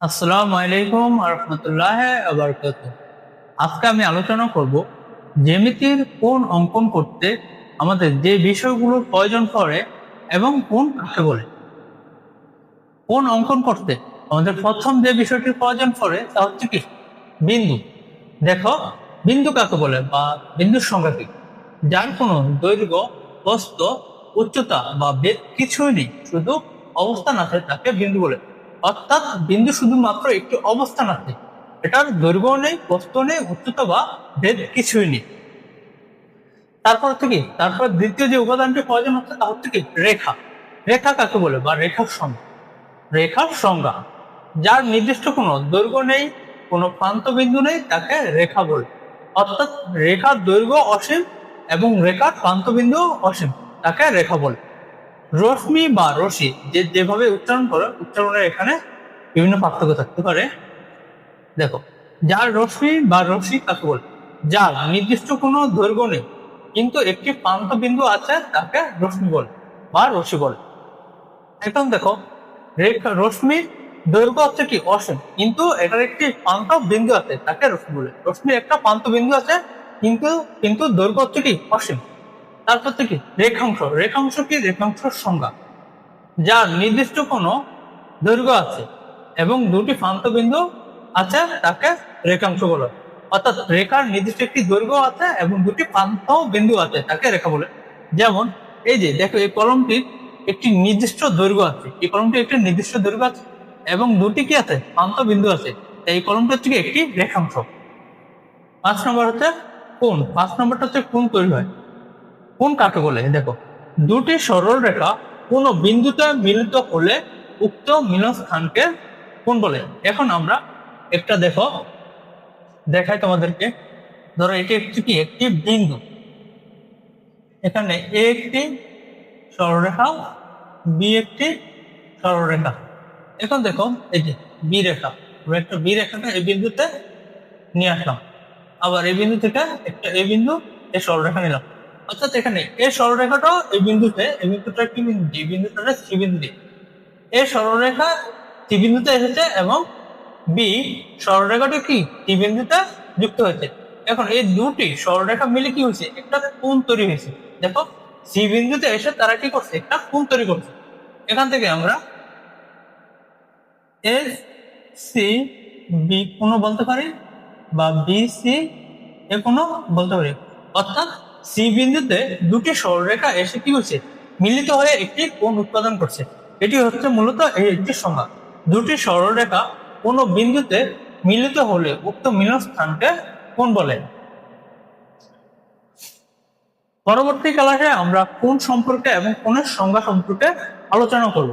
আসসালামু আলাইকুম রহমতুল্লাহ আবরকাত আজকে আমি আলোচনা করব জ্যামিতির কোন অঙ্কন করতে আমাদের যে বিষয়গুলোর প্রয়োজন পড়ে এবং কোন কাকে বলে। কোন অঙ্কন করতে আমাদের প্রথম যে বিষয়টির প্রয়োজন পড়ে তা হচ্ছে কি? বিন্দু। দেখো, বিন্দু কাকে বলে বা বিন্দুর সংখ্যা কি? যার কোনো দৈর্ঘ্য, প্রস্থ, উচ্চতা বা বেদ কিছুই নেই, শুধু অবস্থান আছে তাকে বিন্দু বলে। অর্থাৎ বিন্দু শুধুমাত্র একটি অবস্থান আছে। এটার দৈর্ঘ্য নেই, প্রস্থ নেই, উচ্চতা বা ভেদ কিছুই নেই। তারপর হচ্ছে কি? তারপর দ্বিতীয় যে উপাদানটি প্রয়োজন হচ্ছে তা হচ্ছে কি? রেখা। রেখা কাকে বলে? বা রেখার সংজ্ঞা। রেখার সংজ্ঞা। যার নির্দিষ্ট কোনো দৈর্ঘ্য নেই, কোনো প্রান্ত বিন্দু নেই, তাকে রেখা বলে। অর্থাৎ রেখার দৈর্ঘ্য অসীম এবং রেখার প্রান্ত বিন্দু অসীম, তাকে রেখা বলে। রশ্মি বা রশি যে যেভাবে উচ্চারণ করে, উচ্চারণের এখানে বিভিন্ন পার্থক্য থাকতে পারে। দেখো, যার রশ্মি বা রশি কাকে বলে? যার নির্দিষ্ট কোনো দৈর্ঘ্য নেই, কিন্তু একটি প্রান্ত বিন্দু আছে, তাকে রশ্মি বলে বা রশি বলে। এখন দেখো, রেখা রশ্মি দৈর্ঘ্য হচ্ছে কি? অসীম, কিন্তু এটার একটি প্রান্ত বিন্দু আছে, তাকে রশ্মি বলে। রশ্মির একটা প্রান্ত বিন্দু আছে, কিন্তু কিন্তু দৈর্ঘ্য হচ্ছে কি? অসীম। তারপর থেকে রেখাংশ। রেখাংশ কি? রেখাংশের সংজ্ঞা। যার নির্দিষ্ট কোনো দৈর্ঘ্য আছে এবং দুটি প্রান্ত বিন্দু আছে তাকে রেখাংশ বলে। অর্থাৎ রেখার নির্দিষ্ট একটি দৈর্ঘ্য আছে এবং দুটি প্রান্ত বিন্দু আছে তাকে রেখা বলে। যেমন, এই যে দেখো, এই কলমটির একটি নির্দিষ্ট দৈর্ঘ্য আছে। এই কলমটির একটি নির্দিষ্ট দৈর্ঘ্য আছে এবং দুটি কি আছে? প্রান্ত বিন্দু আছে এই কলমটা হচ্ছে একটি রেখাংশ। পাঁচ নম্বর হচ্ছে কোন পাঁচ নম্বরটা হচ্ছে কোন তৈরি হয়। কোন কাকে বলে দেখো, দুটি সরল রেখা কোনো বিন্দুতে মিলিত হলে উক্ত মিলনস্থানকে কোন বলে? এখন আমরা একটা দেখো, দেখাই তোমাদেরকে। ধরো, এটি একটি কি? একটি বিন্দু। এখানে এ একটি সরলরেখা বি একটি সরলরেখা এখন দেখো, এই যে বি রেখা, আমরা একটা বি রেখাটা এই বিন্দুতে নিয়ে আসলাম। আবার এই বিন্দু থেকে একটা এ বিন্দু এই সরলরেখা নিলাম। অর্থাৎ এখানে এই সরলরেখাটাও এই বিন্দুতে, এই বিন্দুটা কি বিন্দু? এই বিন্দুটা সি বিন্দু এই সরলরেখা সি বিন্দুতে এসেছে এবং বি সরলরেখাটা কি? সি বিন্দুতে যুক্ত হয়েছে। এখন এই দুটি সরলরেখা মিলে কি হয়েছে? একটা কোণ তৈরি হয়েছে। দেখো, সি বিন্দুতে এসে তারা কি করছে? একটা কোণ তৈরি করছে। এখান থেকে আমরা এস, সি, বি কোনো বলতে পারি? বা বি, সি, এ কোনো বলতে পারি। অর্থাৎ সি বিন্দুতে দুটি সরলরেখা এসে কি হচ্ছে মিলিত হয়ে একটি কোণ উৎপাদন করছে। এটি হচ্ছে মূলত এই একটি সংজ্ঞা। দুটি সরলরেখা কোনো বিন্দুতে মিলিত হলে উক্ত মিলন স্থানকে কোণ বলে। পরবর্তী ক্লাসে আমরা কোণ সম্পর্কে এবং কোণের সংজ্ঞা সম্পর্কে আলোচনা করব।